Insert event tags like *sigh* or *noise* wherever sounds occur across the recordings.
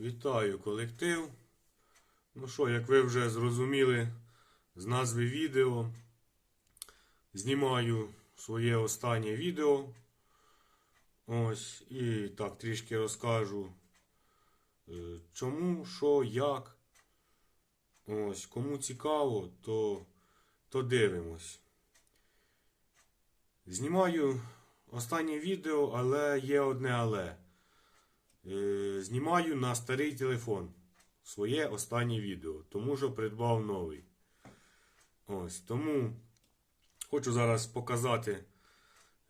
Вітаю колектив. Ну що, як ви вже зрозуміли з назви відео, знімаю своє останнє відео. Ось, і так трішки розкажу, е, чому, що, як. Ось, кому цікаво, то, то дивимось. Знімаю останнє відео, але є одне але. Е, Знімаю на старий телефон своє останнє відео, тому що придбав новий. Ось, тому хочу зараз показати,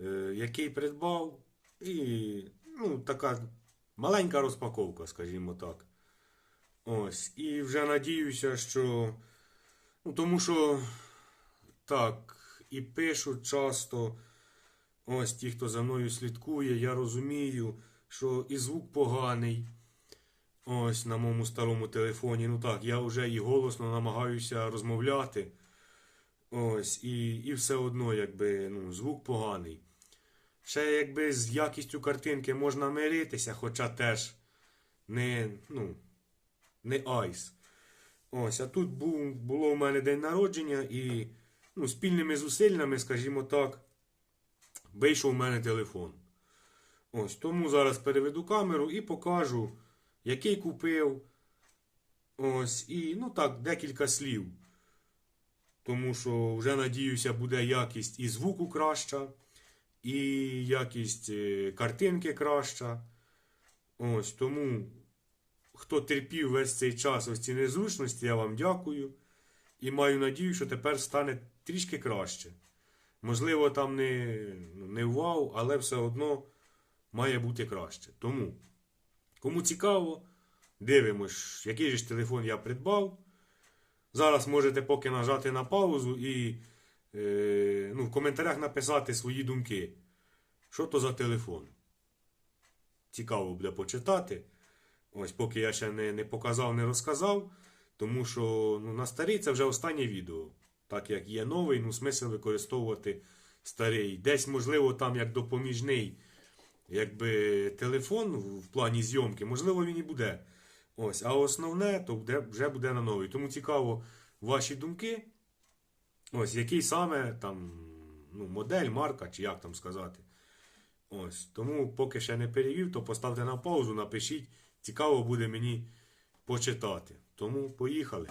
е, який придбав. І ну, така маленька розпаковка, скажімо так. Ось. І вже надіюся, що. Ну, тому що так, і пишуть часто. Ось ті, хто за мною слідкує, я розумію, що і звук поганий. Ось на моєму старому телефоні. Ну так, я вже і голосно намагаюся розмовляти. Ось, і, і все одно, якби, ну, звук поганий. Ще якби з якістю картинки можна миритися, хоча теж не, ну, не айс. Ось, а тут був, було у мене день народження і ну, спільними зусиллями, скажімо так, вийшов у мене телефон. Ось, тому зараз переведу камеру і покажу, який купив. Ось, і ну так, декілька слів. Тому що вже надіюся, буде якість і звуку краща, і якість е, картинки краща. Ось тому, хто терпів весь цей час ось ці незручності, я вам дякую. І маю надію, що тепер стане трішки краще. Можливо, там не, ну, не вау, але все одно має бути краще. Тому, кому цікаво, дивимось, який же ж телефон я придбав. Зараз можете поки нажати на паузу і е, ну, в коментарях написати свої думки. Що то за телефон? Цікаво буде почитати. Ось поки я ще не, не показав, не розказав. Тому що ну, на старий це вже останнє відео. Так як є новий, ну смисл використовувати старий. Десь, можливо, там як допоміжний якби, телефон в плані зйомки, можливо, він і буде. Ось, а основне, то буде, вже буде на новий. Тому цікаво ваші думки. Ось, який саме там ну, модель, марка, чи як там сказати. Ось, тому поки ще не перевів, то поставте на паузу, напишіть. Цікаво буде мені почитати. Тому поїхали.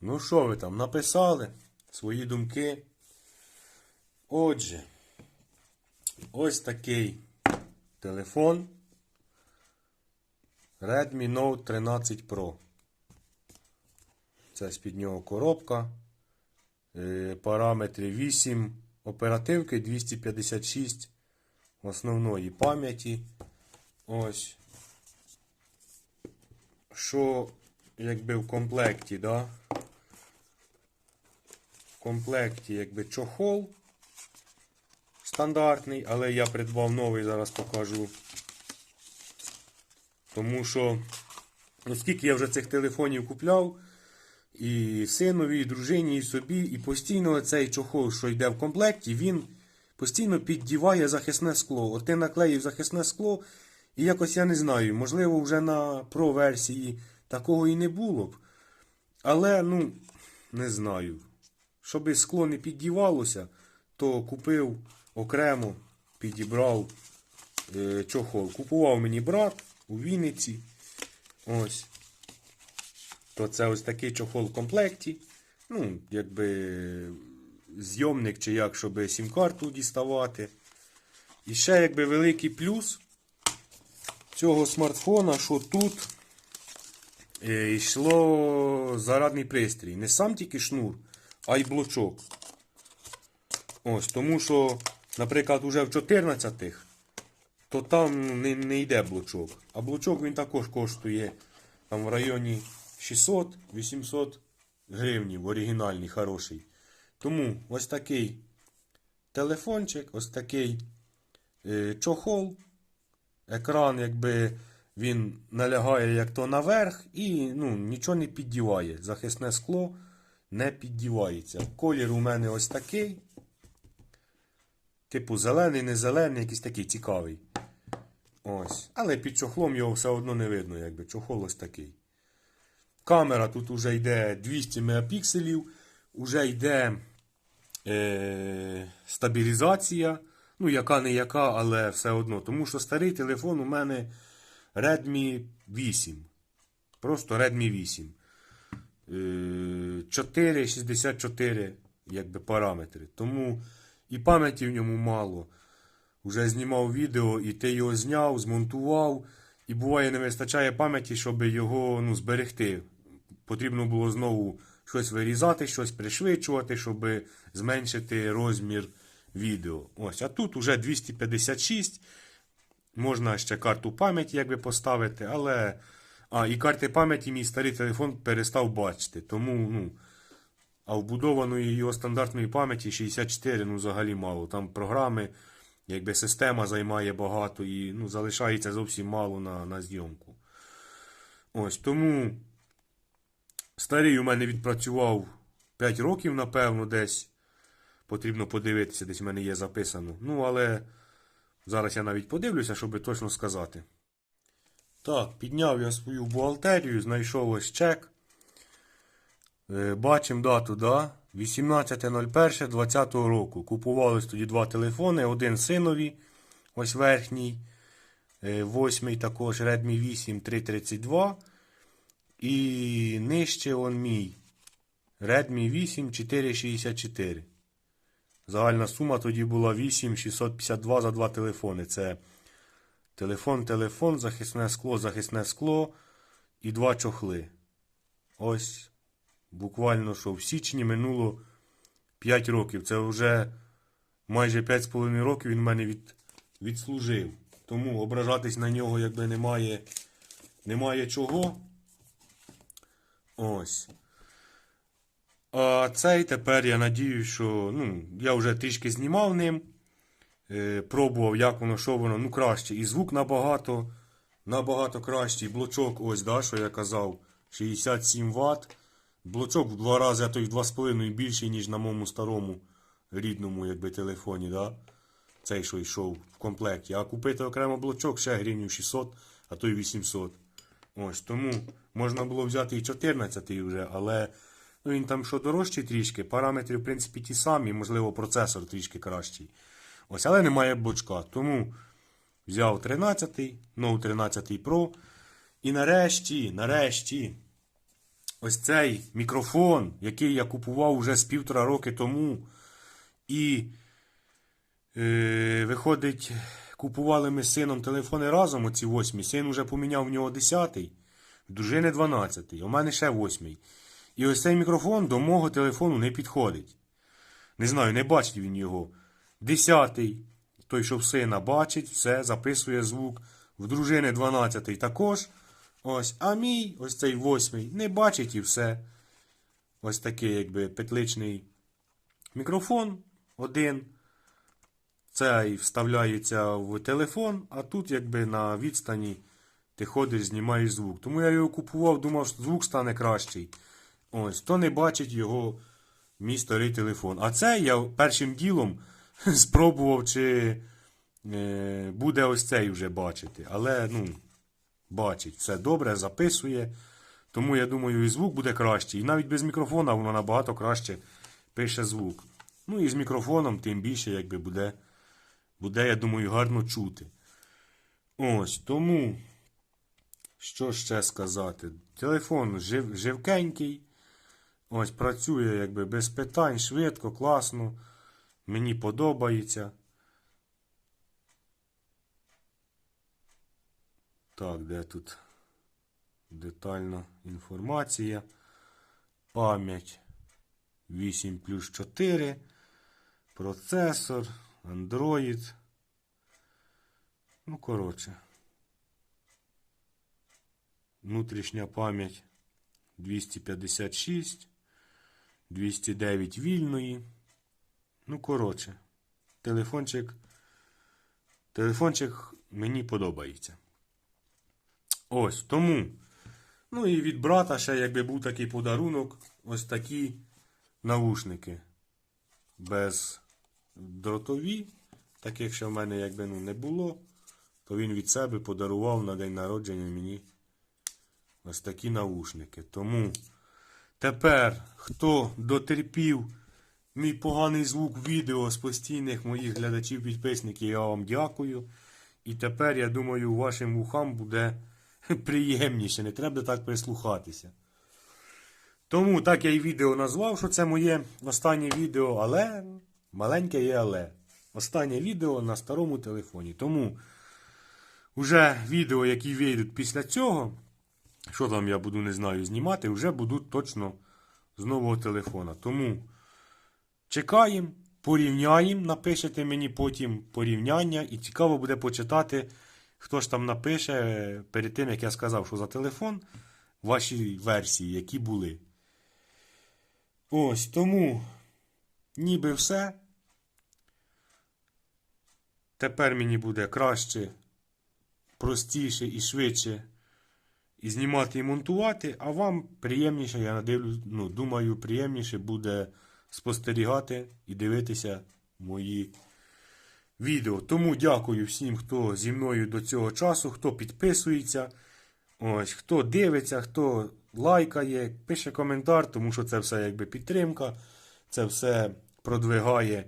Ну що ви там написали свої думки? Отже, ось такий телефон Redmi Note 13 Pro. Це з-під нього коробка. Е, Параметри 8 оперативки 256 основної пам'яті. Ось. Що якби в комплекті, да? В комплекті якби чохол стандартний, але я придбав новий, зараз покажу. Тому що, оскільки я вже цих телефонів купляв, і синові, і дружині, і собі, і постійно цей чохол, що йде в комплекті, він постійно піддіває захисне скло. От ти наклеїв захисне скло, і якось я не знаю, можливо, вже на Pro-версії такого і не було б. Але, ну, не знаю. Щоби скло не піддівалося, то купив окремо, підібрав е, чохол. Купував мені брат у Вінниці. Ось. То це ось такий чохол в комплекті. Ну, якби зйомник чи як, щоб сім-карту діставати. І ще якби великий плюс цього смартфона, що тут е, йшло зарадний пристрій. Не сам тільки шнур, а й блочок. Ось, тому що, наприклад, уже в 14-х, то там не, не йде блочок. А блочок він також коштує там в районі 600-800 гривнів, оригінальний, хороший. Тому ось такий телефончик, ось такий е, чохол. Екран, якби він налягає як то наверх і ну, нічого не піддіває. Захисне скло не піддівається. Колір у мене ось такий. Типу зелений, не зелений, якийсь такий цікавий. Ось. Але під чохлом його все одно не видно, якби чохол ось такий. Камера тут вже йде 200 мегапікселів, вже йде е, стабілізація. Ну, яка не яка, але все одно. Тому що старий телефон у мене Redmi 8. Просто Redmi 8. Е, 4,64 якби, параметри. Тому і пам'яті в ньому мало. Уже знімав відео, і ти його зняв, змонтував. І буває, не вистачає пам'яті, щоб його ну, зберегти. Потрібно було знову щось вирізати, щось пришвидшувати, щоб зменшити розмір відео. Ось, а тут уже 256. Можна ще карту пам'яті якби поставити, але. А, і карти пам'яті мій старий телефон перестав бачити. Тому, ну. А вбудованої його стандартної пам'яті 64, ну, взагалі мало. Там програми, якби система займає багато і ну, залишається зовсім мало на, на зйомку. Ось тому старий у мене відпрацював 5 років, напевно, десь. Потрібно подивитися, десь в мене є записано. Ну, але зараз я навіть подивлюся, щоб точно сказати. Так, підняв я свою бухгалтерію, знайшов ось чек. Е, Бачимо дату, да? 18.01.2020 року. Купувались тоді два телефони. Один синові, ось верхній, е, восьмий також Redmi 8 332. І нижче он мій Redmi 8 464. Загальна сума тоді була 8652 за два телефони. Це телефон, телефон, захисне скло, захисне скло і два чохли. Ось буквально що в січні минуло 5 років. Це вже майже 5,5 років він мене від, відслужив. Тому ображатись на нього якби немає, немає чого. Ось. А цей тепер я надію, що ну, я вже трішки знімав ним. Е, пробував, як воно, що воно, ну краще. І звук набагато, набагато кращий. Блочок, ось, да, що я казав, 67 Вт. Блочок в два рази, а то й в 2,5 більший, ніж на моєму старому рідному якби, телефоні. Да? Цей, що йшов в комплекті. А купити окремо блочок ще гривнів 600, а то й 800. Ось, тому можна було взяти і 14 вже, але ну, він там що дорожчий трішки, параметри, в принципі, ті самі, можливо, процесор трішки кращий. Ось, але немає блочка. Тому взяв 13, Note 13 Pro. І нарешті, нарешті, ось цей мікрофон, який я купував вже з півтора роки тому. І е, виходить, купували ми з сином телефони разом, оці восьмі. Син вже поміняв в нього 10, в дружини 12, у мене ще восьмий. І ось цей мікрофон до мого телефону не підходить. Не знаю, не бачить він його. Десятий, той, що в сина бачить, все, записує звук. В дружини 12 також. Ось, а мій, ось цей восьмий, не бачить і все. Ось такий, якби, петличний мікрофон один. Цей вставляється в телефон, а тут, якби, на відстані ти ходиш, знімаєш звук. Тому я його купував, думав, що звук стане кращий. Ось, то не бачить його мій старий телефон. А це я першим ділом *laughs* спробував, чи е, буде ось цей вже бачити. Але, ну, бачить, все добре, записує. Тому я думаю, і звук буде кращий. І навіть без мікрофона воно набагато краще пише звук. Ну і з мікрофоном, тим більше, якби буде, буде, я думаю, гарно чути. Ось, тому, що ще сказати? Телефон жив, живкенький. Ось працює якби без питань, швидко, класно. Мені подобається. Так, де тут детальна інформація. Пам'ять 8 плюс 4. Процесор, Android. Ну, коротше. Внутрішня пам'ять 256. 209 вільної. Ну, коротше, телефончик. Телефончик мені подобається. Ось тому. Ну і від брата ще, якби був такий подарунок, ось такі навушники. Без дротові. Таких ще в мене якби ну, не було. то він від себе подарував на день народження мені ось такі наушники. Тому тепер, хто дотерпів мій поганий звук відео з постійних моїх глядачів-підписників, я вам дякую. І тепер, я думаю, вашим вухам буде приємніше, не треба так прислухатися. Тому так я і відео назвав, що це моє останнє відео, але маленьке є але. Останнє відео на старому телефоні. Тому вже відео, які вийдуть після цього, що там я буду не знаю знімати, вже будуть точно з нового телефона. Тому чекаємо, порівняємо, напишете мені потім порівняння, і цікаво буде почитати, хто ж там напише перед тим, як я сказав, що за телефон, ваші версії, які були. Ось тому ніби все. Тепер мені буде краще, простіше і швидше і знімати і монтувати, а вам приємніше, я надивлю, ну, думаю, приємніше буде спостерігати і дивитися мої відео. Тому дякую всім, хто зі мною до цього часу, хто підписується, ось, хто дивиться, хто лайкає, пише коментар, тому що це все якби підтримка, це все продвигає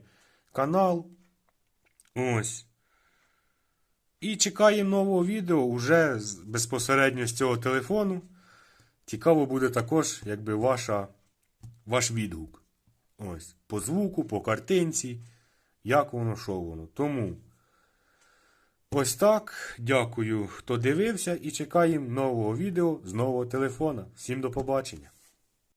канал. Ось. І чекаємо нового відео уже безпосередньо з цього телефону. Цікаво буде також, якби ваша, ваш відгук. Ось. По звуку, по картинці, як воно, що воно. Тому ось так. Дякую, хто дивився, і чекаємо нового відео з нового телефона. Всім до побачення.